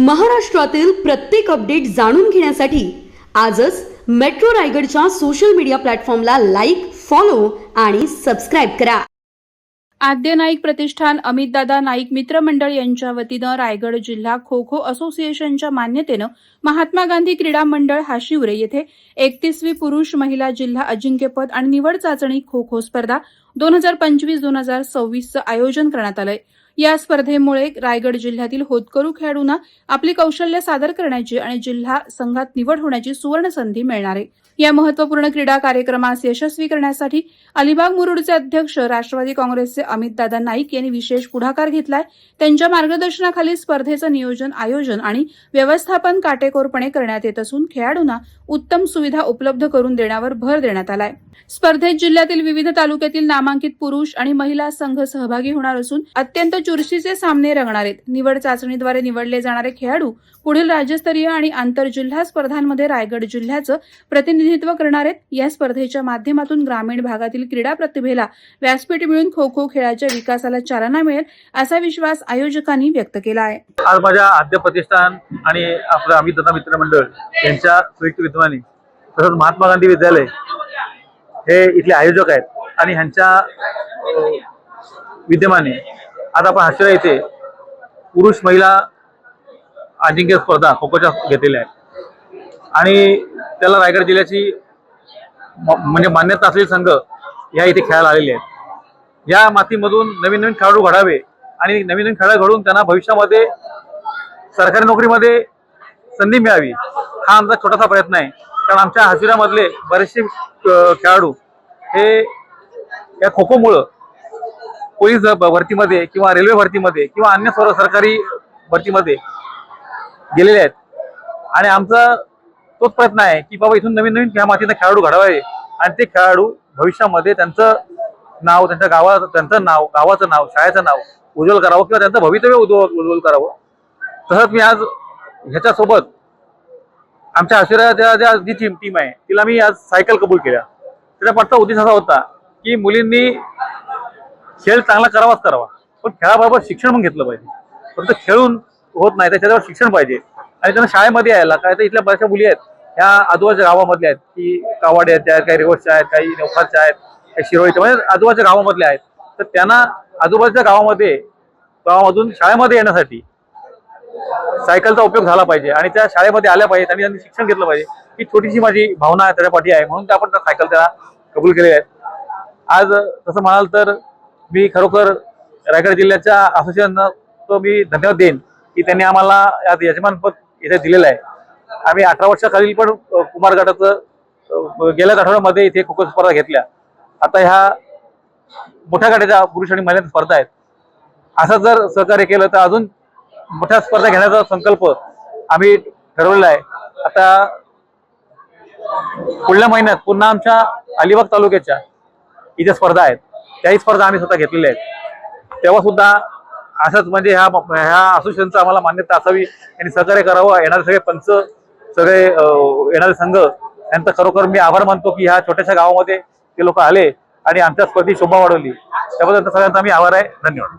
महाराष्ट्रातील प्रत्येक अपडेट जाणून घेण्यासाठी आजच मेट्रो रायगडच्या सोशल मीडिया प्लॅटफॉर्मला लाईक फॉलो आणि सबस्क्राईब करा. आद्य नाईक प्रतिष्ठान अमितदादा नाईक मित्रमंडळ यांच्या वतीनं रायगड जिल्हा खो खो असोसिएशनच्या मान्यतेनं महात्मा गांधी क्रीडा मंडळ हाशिवरे येथे एकतीसवी पुरुष महिला जिल्हा अजिंक्यपद आणि निवड चाचणी खो खो स्पर्धा दोन हजार पंचवीस दोन हजार सव्वीसचं आयोजन करण्यात आलंय. या स्पर्धेमुळे रायगड जिल्ह्यातील होतकरू खेळाडूंना आपली कौशल्य सादर करण्याची आणि जिल्हा संघात निवड होण्याची सुवर्ण संधी मिळणार आहे. या महत्त्वपूर्ण क्रीडा कार्यक्रमास यशस्वी करण्यासाठी अलिबाग मुरुडचे अध्यक्ष राष्ट्रवादी काँग्रेसचे अमितदादा नाईक यांनी विशेष पुढाकार घेतलाय. त्यांच्या मार्गदर्शनाखाली स्पर्धेचं नियोजन आयोजन आणि व्यवस्थापन काटेकोरपणे करण्यात येत असून खेळाडूंना उत्तम सुविधा उपलब्ध करून देण्यावर भर देण्यात आला आहे स्पर्धेत जिल्ह्यातील विविध तालुक्यातील नामांकित पुरुष आणि महिला संघ सहभागी होणार असून अत्यंत चुरशीचे सामने रंगणार आहेत. निवड चाचणीद्वारे निवडले जाणारे खेळाडू पुढील राज्यस्तरीय आणि आंतरजिल्हा स्पर्धांमध्ये रायगड जिल्ह्याचं प्रतिनिधित्व करणार आहेत. या स्पर्धेच्या माध्यमातून ग्रामीण भागातील क्रीडा प्रतिभेला व्यासपीठ मिळून खो खो खेळाच्या विकासाला चालना मिळेल असा विश्वास आयोजकांनी व्यक्त केला आहे. आज माझ्या आद्य प्रतिष्ठान आणि आपलं अमित मित्र मंडळ यांच्या संयुक्त विद्वानी तसंच महात्मा गांधी विद्यालय हे इथले आयोजक आहेत आणि ह्यांच्या विद्यमाने आज आपण हाशिरा येथे पुरुष महिला अजिंक्य स्पर्धा खोखोच्या घेतलेल्या आहेत. आणि त्याला रायगड जिल्ह्याची म्हणजे मान्यता असलेले संघ या इथे खेळायला आलेले आहेत. या मातीमधून नवीन नवीन खेळाडू घडावे आणि नवीन नवीन खेळाडू घडून त्यांना भविष्यामध्ये सरकारी नोकरीमध्ये संधी मिळावी हा आमचा छोटासा प्रयत्न आहे. कारण आमच्या हजिरामधले बरेचसे खेळाडू हे या खो खोमुळं पोलीस भरतीमध्ये किंवा रेल्वे भरतीमध्ये किंवा अन्य सर्व सरकारी भरतीमध्ये गेलेले आहेत. आणि आमचा तोच प्रयत्न आहे की बाबा इथून नवीन नवीन ह्या मातीनं खेळाडू घडवावे आणि ते खेळाडू भविष्यामध्ये त्यांचं नाव त्यांच्या गावाचं त्यांचं नाव गावाचं नाव शाळेचं नाव उज्ज्वल करावं किंवा त्यांचं भवितव्य उज्ज्वल उज्ज्वल करावं. तसंच मी आज ह्याच्यासोबत आमच्या आशिराच्या जी टीम टीम आहे तिला मी आज सायकल कबूल केल्या. त्याचा पटचा उद्देश असा होता की मुलींनी खेळ चांगला करावाच करावा. पण खेळाबरोबर शिक्षण पण घेतलं पाहिजे. फक्त खेळून होत नाही त्याच्यावर शिक्षण पाहिजे. आणि त्यांना शाळेमध्ये यायला काय तर इथल्या बऱ्याचशा मुली आहेत ह्या आजूबाजूच्या गावामधल्या आहेत की कावाड्याच्या आहेत काही रेवसच्या आहेत काही नौखाच्या आहेत काही शिरोळीच्या म्हणजे आजूबाजूच्या गावामधल्या आहेत. तर त्यांना आजूबाजूच्या गावामध्ये गावामधून शाळेमध्ये येण्यासाठी सायकलचा उपयोग झाला पाहिजे आणि त्या शाळेमध्ये आल्या पाहिजेत आणि त्यांनी शिक्षण घेतलं पाहिजे. ही छोटीशी माझी भावना आहे त्याच्या पाठी आहे. म्हणून त्या आपण त्या सायकल त्याला कबूल केलेल्या आहेत. आज तसं म्हणाल तर मी खरोखर रायगड जिल्ह्याच्या असोसिएशनला तो मी धन्यवाद देईन की त्यांनी आम्हाला आज यजमानपद इथे दिलेलं आहे. आम्ही अठरा वर्षाखालील पण कुमार गटाचं गेल्याच आठवड्यामध्ये इथे खो खो स्पर्धा घेतल्या. आता ह्या मोठ्या गटाच्या पुरुष आणि महिलांच्या स्पर्धा आहेत. असं जर सहकार्य केलं तर अजून मोठ्या स्पर्धा घेण्याचा संकल्प आम्ही ठरवलेला आहे. आता पुढल्या महिन्यात पुन्हा आमच्या अलिबाग तालुक्याच्या इथे स्पर्धा आहेत. त्याही स्पर्धा आम्ही स्वतः घेतलेल्या आहेत. तेव्हा सुद्धा असंच म्हणजे ह्या ह्या असोसिएशनचं आम्हाला मान्यता असावी आणि सहकार्य करावं. येणारे सगळे पंच सगळे येणारे संघ यांचा खरोखर मी आभार मानतो की ह्या छोट्याशा गावामध्ये ते लोक आले आणि आमच्या स्पर्धी शोभा वाढवली. त्याबद्दल सगळ्यांचा आम्ही आभार आहे. धन्यवाद.